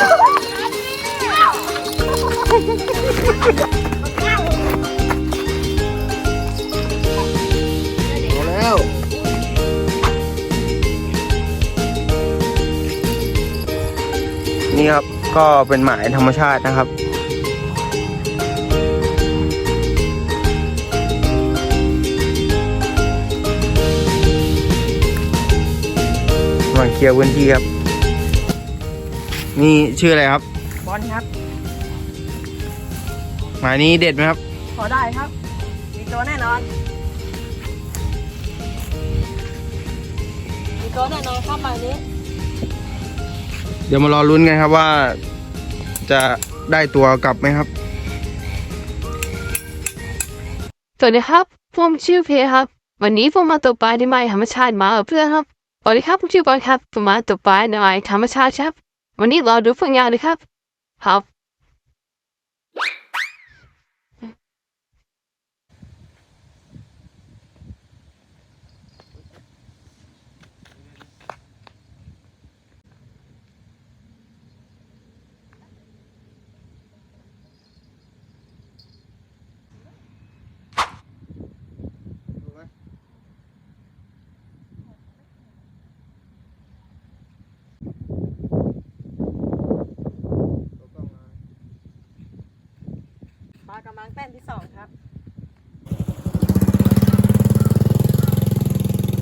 เอาแล้วนี่ครับก็เป็นหมายธรรมชาตินะครับ มาเคลียร์พื้นที่ครับ นี่ชื่ออะไรครับ บอลครับ หมายนี้เด็ดไหมครับ พอได้ครับ มีตัวแน่นอน มีตัวแน่นอนครับหมายนี้ เดี๋ยวมารอลุ้นกันครับว่า จะได้ตัวกลับไหมครับ สวัสดีครับ ผมชื่อเพครับ วันนี้ผมมาตกปลาในไม้ธรรมชาติมากับเพื่อนครับสวัสดีครับผมชื่อบอลครับผมมาตกปลาในไม้ธรรมชาติครับ วันนี้รอดูผลงานเลยครับ ครับ ป ลากำลังแต้มที่สองครับ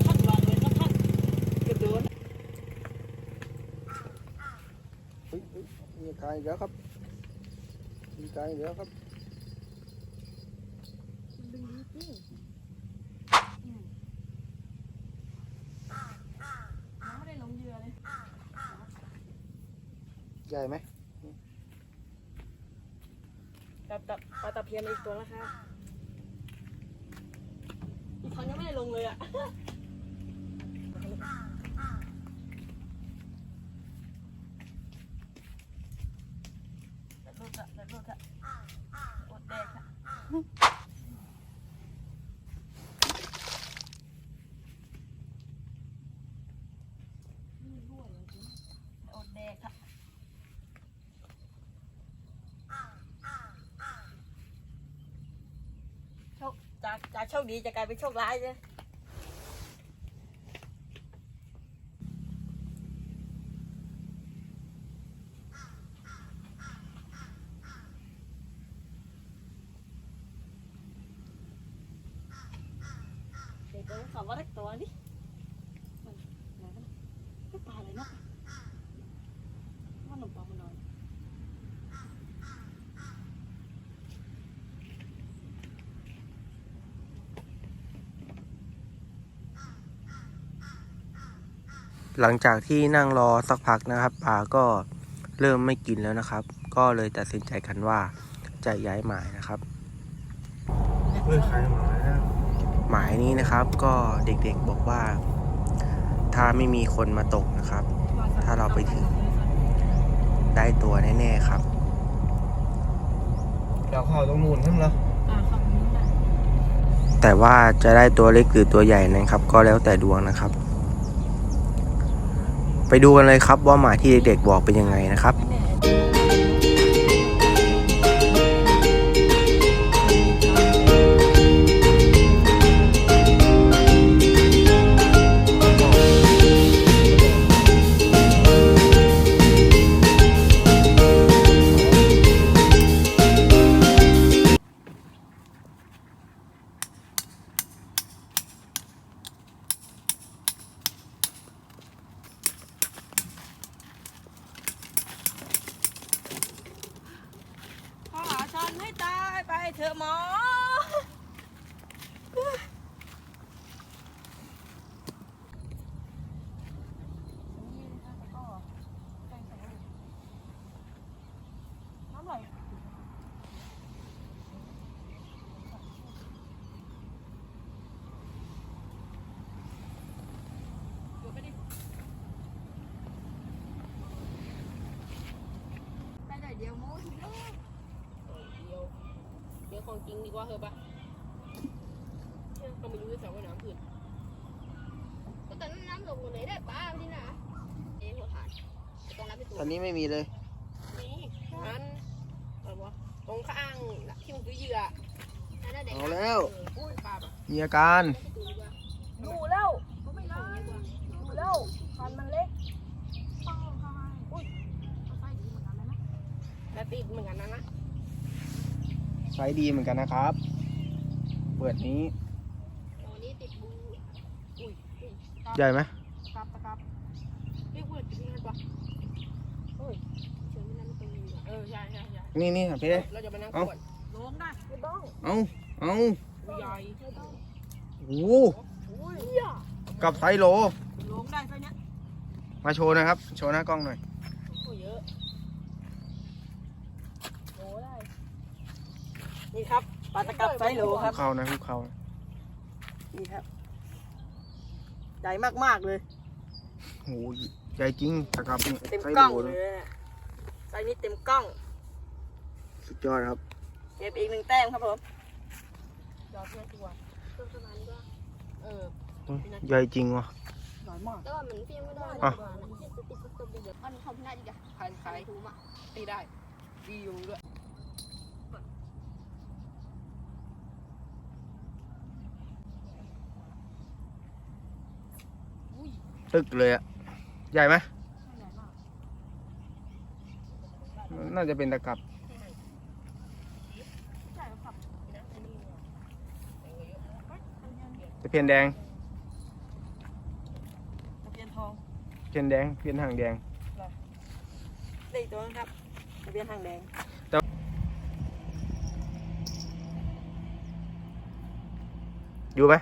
ท่านวางเลยครับท่านกระโดดมีกายเดี๋ยวครับมีกายเดี๋ยวครับน้ำไม่ได้ลงเหยื่อเลย ใหญ่ไหม จับจับปลาตะเพียนอีกตัวแล้วครับอีกคนยังไม่ได้ลงเลยอะ เด็ดลูกอะเด็ดลูกอะอดแดกอะอดแดกอะโชคจากจาก โชคดีจะกลายเป็นโชคร้ายเลยเด็กตัวขอว่าทักตัวดิมันไหนกันไม่ปลาอะไรเนาะว่าหนุ่มปลามันนอน หลังจากที่นั่งรอสักพักนะครับปลาก็เริ่มไม่กินแล้วนะครับ ก็เลยตัดสินใจกันว่าจะย้ายหมายนะครับเลื่อขายหมายหมายนี้นะครับก็เด็กๆบอกว่า ถ้าไม่มีคนมาตกนะครับ ถ้าเราไปถึงได้ตัวแน่ๆครับ เราเข้าตรงนู้นขึ้นแล้วอ่าครับนี่ได้แต่ว่าจะได้ตัวเล็กหรือตัวใหญ่นะครับ ก็แล้วแต่ดวงนะครับ ไปดูกันเลยครับว่าหมาที่เด็กๆบอกเป็นยังไงนะครับ กิงดีกว่าเหรอปะก็ไม่รู้จะสาวว่าน้ำอื่นก็แต่น้ำหลงหมดเลยได้ป้าที่น่ะเอ๊ะหัวหานตรงนั้นเป็นตัวตอนนี้ไม่มีเลย นี่อันอะไรวะตรงข้างที่มันคือเหยื่อนั่นน่ะเด็กอาแล้วมีอาการ ไซส์ดีเหมือนกันนะครับ เปิดนี้ตัวนี้ติดบูอุ้ยอุ้ยใหญ่ไหมตะกับตะกับเรียกว่าที่นั่นปะเฮ้ยเชิญไม่นั่นตรงนี้เออใช่ใช่ใช่นี่นี่พี่เราจะมานั่งเอ้าขวดลงได้ไม่ต้องเอาเอาใหญ่ไม่ต้องโอ้โหอุ้ยกับไซส์โหลลงได้แค่เนี้ยมาโชว์นะครับ โชว์หน้ากล้องหน่อยโอ้เยอะโหได้ นี่ครับปลาตะกับไซโหลครับเขานะทุกเขานี่ครับ ใหญ่มากๆเลย โอ้ยใหญ่จริงตะกับนี่เต็มไซส์กล้องโหลเลเลยยไซส์นี้เต็มกล้อง สุดยอดครับเก็บอีกหนึ่งแต้มครับผมยอดเพื่อนตัวตัวประมาณก็เออใหญ่จริงว่ะน้อยมาก แต่ว่ามันเพียงไม่ได้อะติดติดติดติดติดเดี๋ยวอันเขาไม่ได้ดีกว่าขายขายถูกอะตีได้ ดีอยู่ด้วย ตึกเลยอะใหญ่ไหมน่าจะเป็นตะกับตะเพียนแดงตะเพียนทองเพียนแดงเพียนหางแดงได้อีกตัวนึงครับตะเพียนทางแดงอยู่ไหม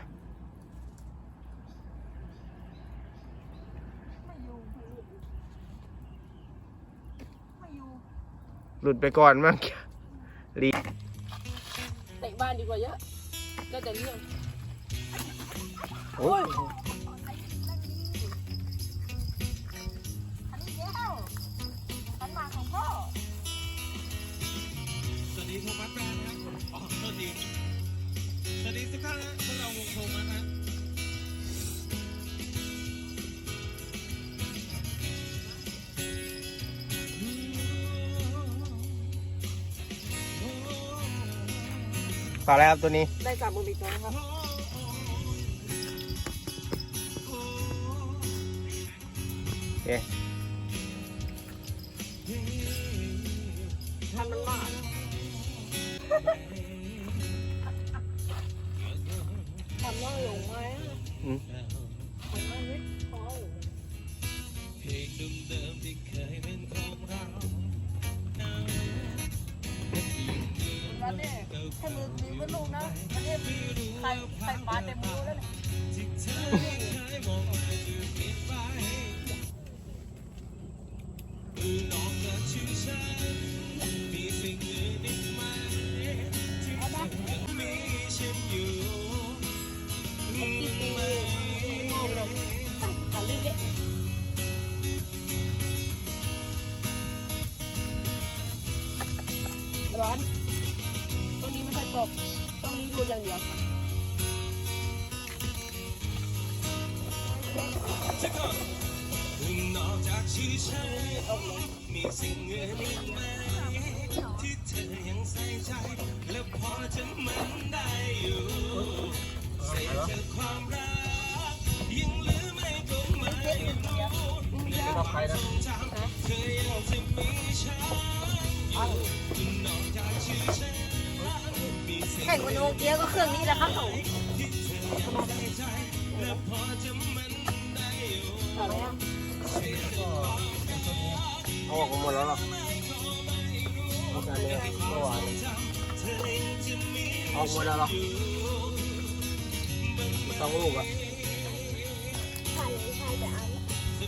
ไม่อยู่ไม่อยู่ หลุดไปก่อนมั้งรีเตะบ้านดีกว่าเยอะก็จะเรื่องโอ้ยอันนี้เย้าขันหมากของพ่อสวัสดีโทมัสแบรนด์ครับอ๋อโทษทีสวัสดีทุกท่านนะพวกเราวงโทมัสนะ ปลาแล้วครับตัวนี้ ได้จับมืออีกตัวนะครับ ใครใครปาเต็มมือแล้วเนี่ย จะมันได้อยู่ใส่เธอความรักยังเหลือไม่ก็ไม่รู้ในความทรงจำเธอยังจะมีฉันอยู่จนนอกจากชื่อฉันมีสิ่งแข่งวันโนเกียก็เครื่องนี้แหละครับผมที่เธอยังใส่ใจและพอจะมันได้อยู่อะไรอะเอาออกมหมดแล้วหรอเอาการเลยเมื่อวาน เอาหมดแล้วหรอสองลูกอะใช่ใช่แต่อัน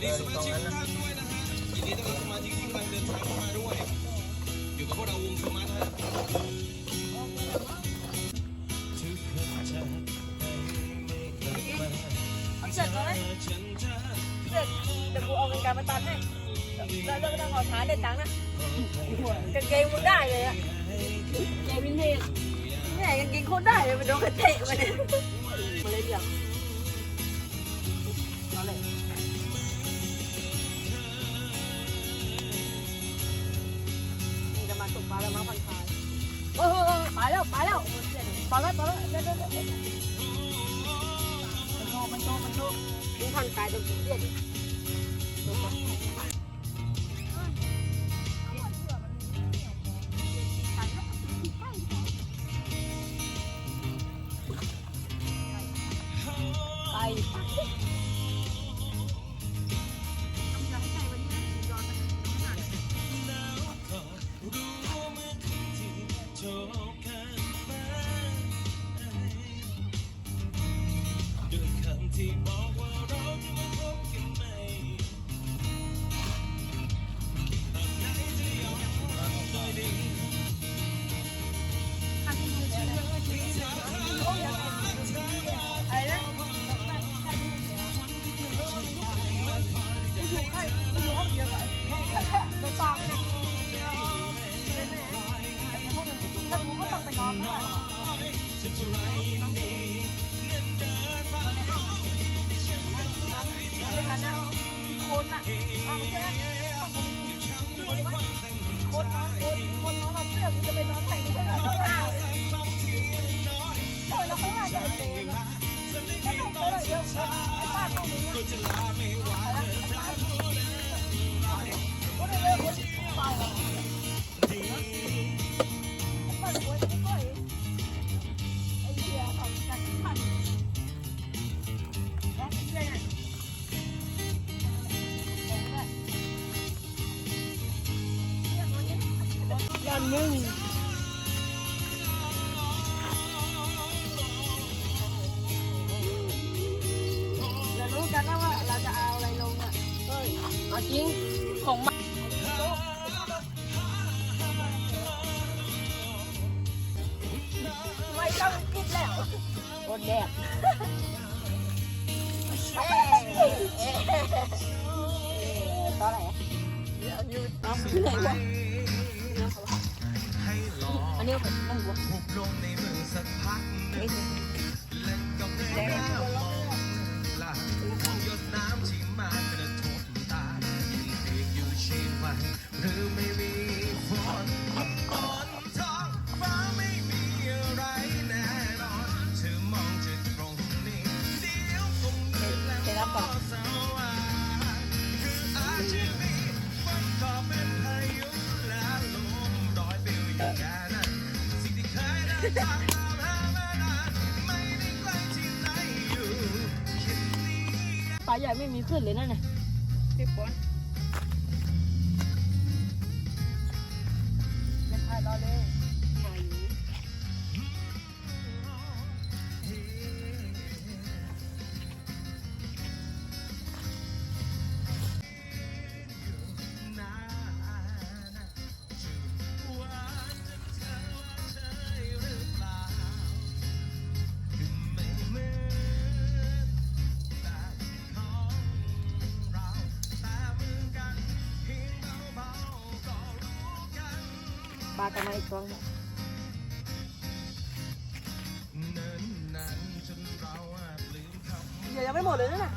เดินตรงนั้นนะยินดีต้อนรับสมาชิกที่กำลังเดินทางเข้ามาด้วย อยู่กับพวกเราวงสมาร์ทฮะทุกคนจะไม่กลับมาเอาเสร็จแล้วไหมเสร็จเดี๋ยวกูเอาเงินการมาตัดให้แล้วแล้วไม่ต้องขอท้ายเด็ดตังค์นะกางเกงมึงได้เลยอะ ใจวินเทจนี่ไงกงกินคนได้เลยไปโดนกระเตะมาเนี่ยมาเลยเดี๋ยวเอาเลยนี่จะมาตกปลาแล้วมาผ่อนคลายเออเออเออไปแล้วไปแล้วไปแล้วไปแล้วเดี๋ยวไปแล้วเดี๋ยวมันโชว์มันโชว์มันโชว์ดูผ่อนคลายตรงนี้เดี๋ยว ที่ไหนวะอันนี้ก็เป็นนั่งวะ ปลาใหญ่ไม่มีขึ้นเลยนั่นน่ะพี่ฝน ช่วงเดี๋ยวยังไม่หมดเลยนะ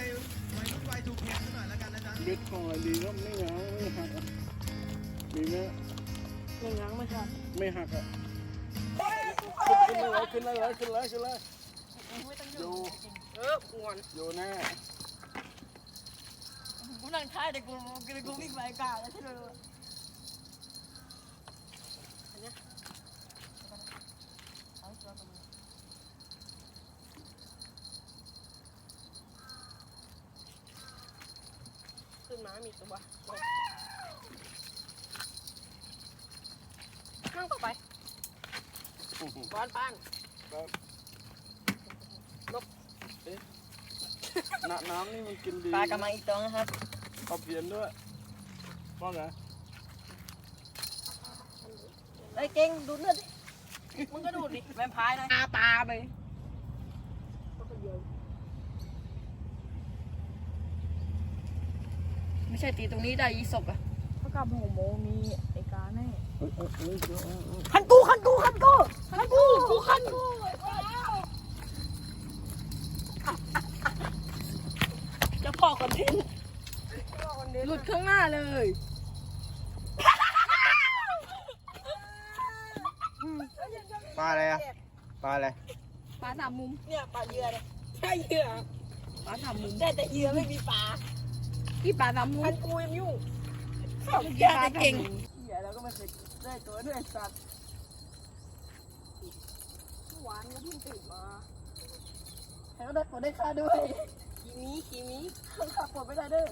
วัยฟถูเคซะหน่อยแล้วกันนะจ๊ะเด็คอดีก็ไม่ง้างไม่หักอะดีไหมไม่ง้างไหม่หักไม่หักอะขึ้นเลยขึ้นเลยขึ้นเลยขึ้นเลยอยู่เอออวนอยู่แน่กูนั่งท้ายเด็กกูกูวิ่งไปกางแล้วใช่ไหม น้ำมีตัวนั่งต่อไปบอลปานลกเน้ำน้ำนี่มันกินดีปลากระมังอีกตัวนะครับขอบเพียนด้วยว่าไงไอ้เก่งดูเลือดดิมึงก็ดูดดิแวมพายเลยอาตาไป ใช่ตีตรงนี้ได้ยี่ศกอะเท่ากับหัวโมมีไอ้กาแน่ขันกูขันกูขันกูขันกูกูขันกูจะพอคอนเทนต์หลุดข้างหน้าเลยปลาอะไรอะปลาอะไรปลาสามมุมเนี่ยปลาเหยื่อเนี่ยใช่เหยื่อปลาสามมุมได้แต่เหยื่อไม่มีปลา กี่ปลาสามมุมขันกูยังยุ่งชอบปเหยื่อลาแต่สามเก่งมุมเหยื่อแล้วก็ไม่เคยได้ตัวด้วยสัตว์หวานก็เพิ่งตื่นมาแล้วได้ผลได้ค่าด้วยกีมีกีมีขับผลไม่ได้เด้อ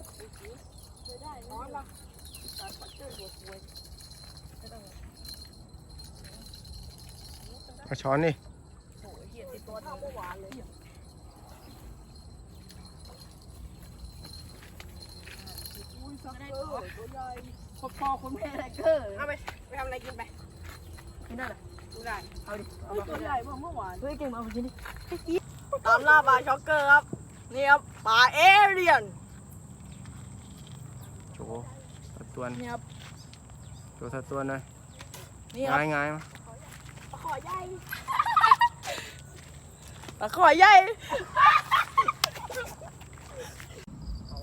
ไม่ได้น้อยละการปัดเจอหัวคุยมาช้อนนี่โอ้ยเหี้ยติดตัวเท่าเมื่อวานเลย อุ้ยสักเกอร์ตัวใหญ่พอพอคนแม่ไรเกอร์เอาไปไปทำอะไรกินไปกินได้เหรอกินได้เอาดิเอามาตัวใหญ่เมื่อเมื่อวานเฮ้ยเก่งมาเอาไปกินดิตามล่าปลาช็อกเกอร์ครับนี่ครับปลาเอเรียนโชว์สัดส่วนนี่ครับโชว์สัดส่วนหน่อยนี่ครับง่ายง่ายๆมาขอใหญ่ตะขอใหญ่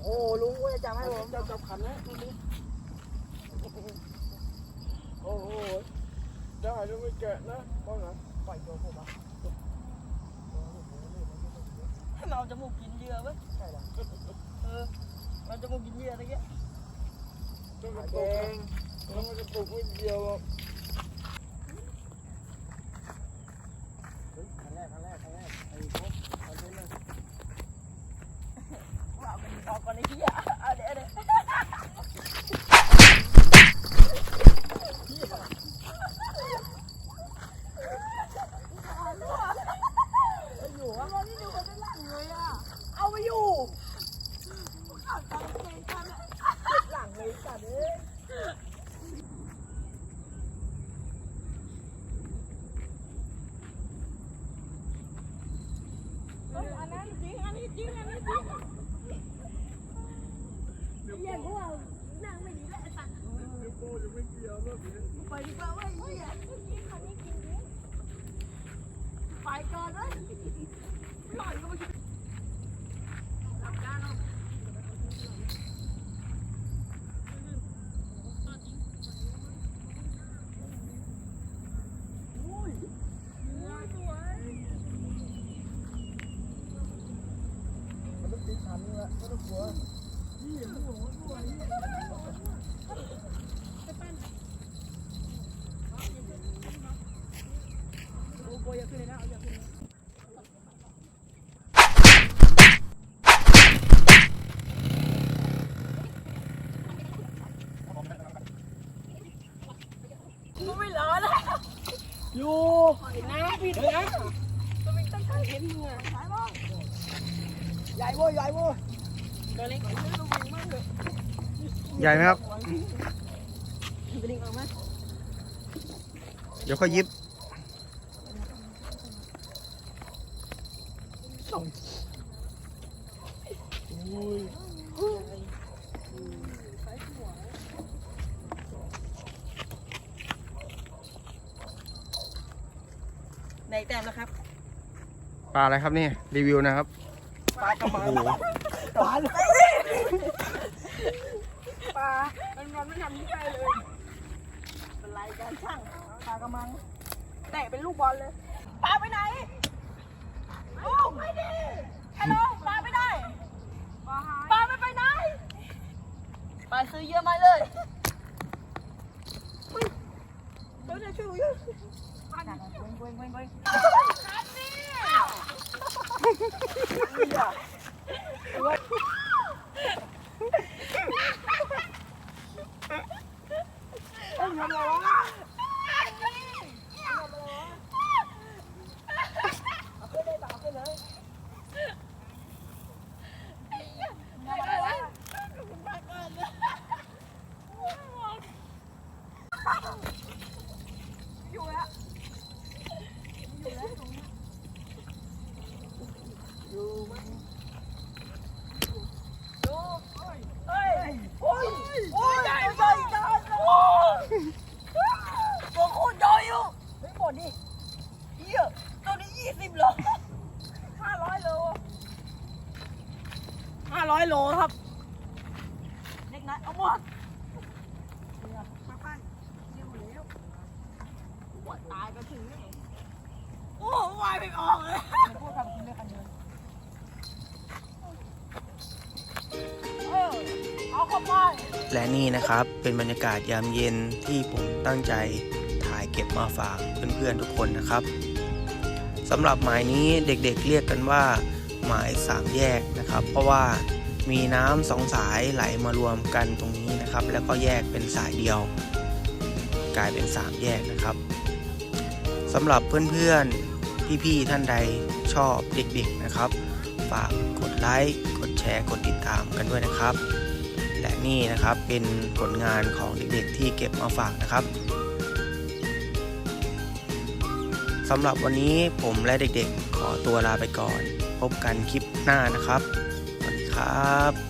โอ้ลุงว่าจะจำให้ผมจะจับขันนะโอ้โหได้แล้วไม่แกะนะว่าไงปล่อยตัวผมอะเราจะมูกกินเหยื่อเว้ยใช่หรอเออเราจะมูกกินเหยื่ออะไรเงี้ยต้องกระตุกนะแล้วมันจะปลุกไม่เดียวหรอกเฮ้ยขันแรกขันแรกขันแรกไอ้พวกขันนี้เลย ว่ามันออกก่อนไอ้เหี้ยเอาเดี๋ยวเดี๋ยว เอาไปอยู่หลังเลยสัตว์เอ้ยเฮ้ยอันนั้นจริง อันนี้จริง อันนี้จริงเหี้ยพวกนั่งไม่ดีแล้วไอ้สัตว์ เดี๋ยวโป้จะไม่เกี่ยวแล้วเดี๋ยว ไปดีกว่าเว้ยเหี้ยไปก่อนเว้ยหล่อยก็มาคิดหลับด้านเอา มันต้องตีขันนี่แหละไม่ต้อง กูไม่รอแล้วอยู่นะปิดนะตัวเป็นตั้งใจเห็นมึงอะใหญ่โว้ยใหญ่โว้ย ตัวเล็กตัวเล็กตัววิ่งมากเลยใหญ่ไหมครับตัวเล็กออกมาเดี๋ยวค่อยยิบในแต้มนะครับ ปลาอะไรครับนี่ รีวิวนะครับ ปลากระมังโอ้โห ปลาปลามันมันไม่ทำที่ใช่เลยเป็นไรการช่างปลากระมังเตะเป็นลูกบอลเลยปลาไปไหนโอ้ไม่ดีฮัลโหลปลาไปไหนปลาหายปลาไม่ไปไหนปลาซื้อเยอะไหมเลยอุ๊ยเดี๋ยวจะช่วยอยู่เว้งเว้งเว้งเว้งคันนี่ ทำอะไรวะอยู่แล้วอยู่แล้ว ร้อยโลครับ เล็กน้อยเอาหมดปวดตายก็ถึงนี่โอ้วายไม่ออกเลยเออเอาเข้าไปและนี่นะครับเป็นบรรยากาศยามเย็นที่ผมตั้งใจถ่ายเก็บมาฝากเพื่อนๆทุกคนนะครับสำหรับหมายนี้เด็กๆเรียกกันว่า หมายสามแยกนะครับ เพราะว่ามีน้ำสองสายไหลมารวมกันตรงนี้นะครับ แล้วก็แยกเป็นสายเดียว กลายเป็นสามแยกนะครับสำหรับเพื่อนๆพี่ๆท่านใดชอบเด็กๆนะครับ ฝากกดไลค์กดแชร์กดติดตามกันด้วยนะครับ และนี่นะครับเป็นผลงานของเด็กๆที่เก็บมาฝากนะครับสำหรับวันนี้ผมและเด็กๆ ขอตัวลาไปก่อน พบกันคลิปหน้านะครับ สวัสดีครับ